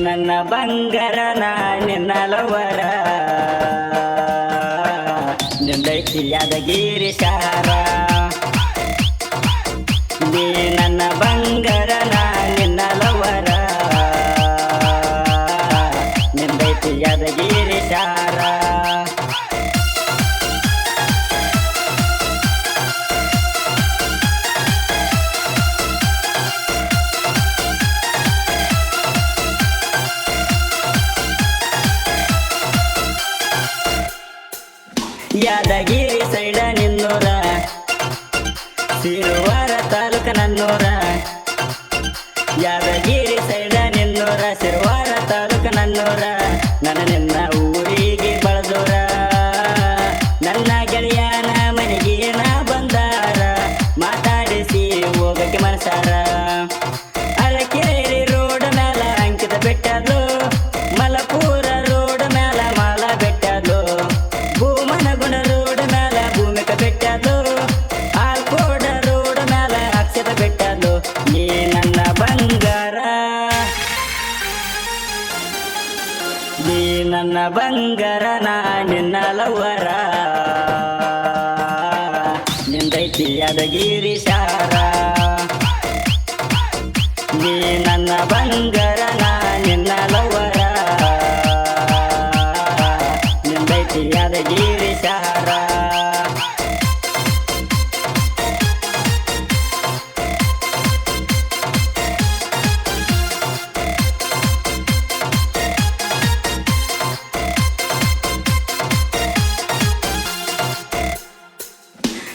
ಬಂಗಾರ ನಾ ನಿನ್ನ ಲವರ ನಿಂದೈತಿ ಯಾದಗಿರಿ ಶಾರ ನೀ ನನ್ನ ಬಂಗಾರ ಯಾದಗಿರಿ ಸೈಡ ನಿನ್ನೂರ ಸಿರುವಾರ ತಾಲೂಕ ನನ್ನೂರ. ಯಾದಗಿರಿ ಸೈಡ ನಿನ್ನೂರ ಸಿರುವಾರ ತಾಲೂಕ ನನ್ನೂರ. ನನ್ನ ನಿನ್ನ ಬಂಗಾರ ನಾ ನಿನ್ನ ಲವರ ನಿಂದೈತಿ ಯಾದಗಿರಿ ಶಾರ ನೀ ನನ್ನ ಬಂಗಾರ ನಾ ನಿನ್ನ ಲವರ ನಿಂದೈತಿ ಯಾದಗಿರಿ ಶಾರ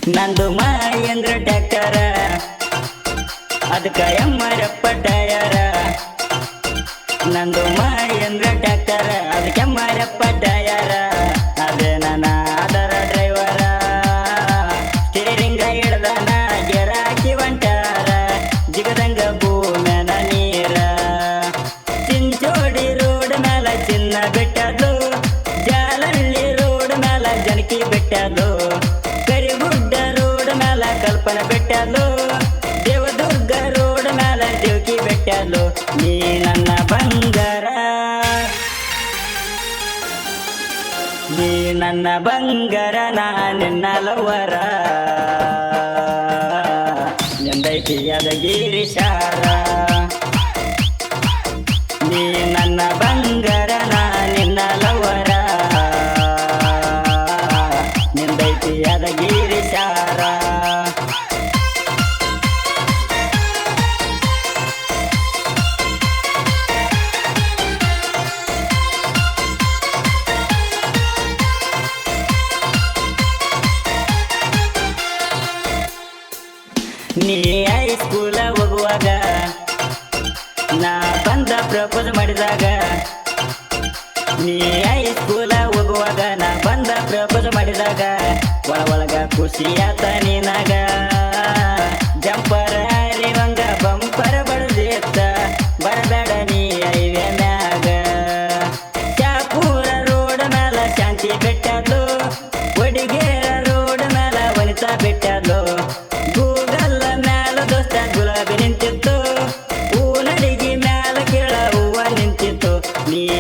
ನಂದು ಮಾಯಂದ್ರ ಟ್ಯಾಕ್ಟರ. ಅದಕ್ಕ ಎಮ್ಮರಪ್ಪ ಮ್ಯಾಲ ಬೆಟ್ಟಲು, ದೇವದುರ್ಗ ರೋಡ್ ಮ್ಯಾಲ ದೇವಕಿ ಬೆಟ್ಟಲು, ನೀ ನನ್ನ ಬಂಗಾರ. ನೀ ನನ್ನ ಬಂಗಾರ, ನಾ ನಿನ್ನ ಲವರ. ಎಂದೈತಿಯಾದ ಗಿರಿಶಾರ. ಶಾರ ನೀ ನೀ ಹೈಸ್ಕೂಲ ಹೋಗುವಾಗ ನಾ ಬಂದ ಪ್ರಪೋಸ್ ಮಾಡಿದಾಗ ನೀ ಸ್ಕೂಲ ಹೋಗುವಾಗ ನಾ ಬಂದ ಪ್ರಪೋಸ್ ಮಾಡಿದಾಗ ಒಳ ಒಳಗ ಖುಷಿ ಆತ ನೀನಾಗ. ಜಂಪರ ಹರಿವಂಗ ಬಂಪರ ಬಡದೇತ್ತ ಬರಬೇಡ ನೀ ಐವೆ ಮ್ಯಾಗ. ಚಾಪೂರ ರೋಡ್ ಮ್ಯಾಲ ಶಾಂತಿ ಬೆಟ್ಟದು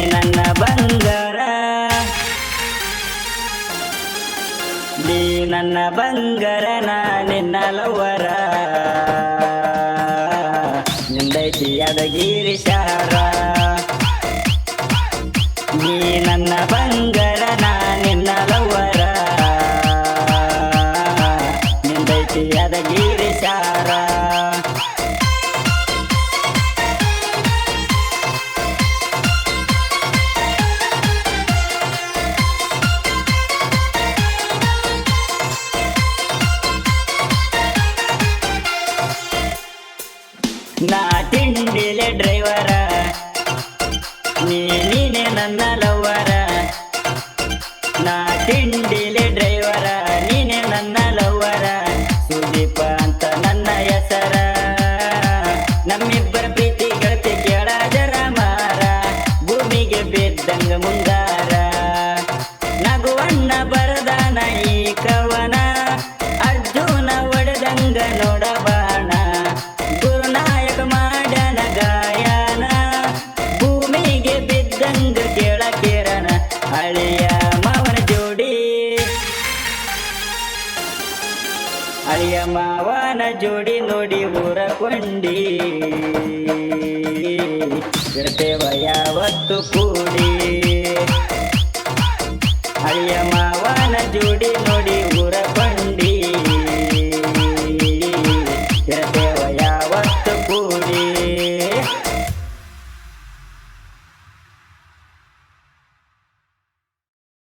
ನನ್ನ ಬಂಗಾರ. ನೀ ನನ್ನ ಬಂಗಾರ, ನಾ ನಿನ್ನ ಲವರ. ನಿಂದೈತಿ ಯಾದಗಿರಿ ಶಾರಾ ನೀ ನನ್ನ ಬಂಗಾರ, ನಾ ನಿನ್ನ ಲವರ. ನಿಂದೈತಿ ಯಾದಗಿರಿ ತಿಂಡಿಲೆ ಡ್ರೈವರ, ನೀನೆ ನನ್ನ ಲವ್ವರ. ಸುದೀಪ ಅಂತ ನನ್ನ ಹೆಸರ. ನಮ್ಮಿಬ್ಬರ ಪ್ರೀತಿ ಗೆಳತಿ ಕೇಳ ಜರ ಮಾರ. ಭೂಮಿಗೆ ಬಿದ್ದಂಗ ಮುಂಗಾರ. ನಗುವಣ್ಣ ಬರದಾನ ನೋಡಿ ಊರ ಕೊಂಡಿ ಇರ್ತೇವ ಯಾವತ್ತು ಕೂಡಿ. ಅಯ್ಯ ಮಾವನ ಜೋಡಿ ನೋಡಿ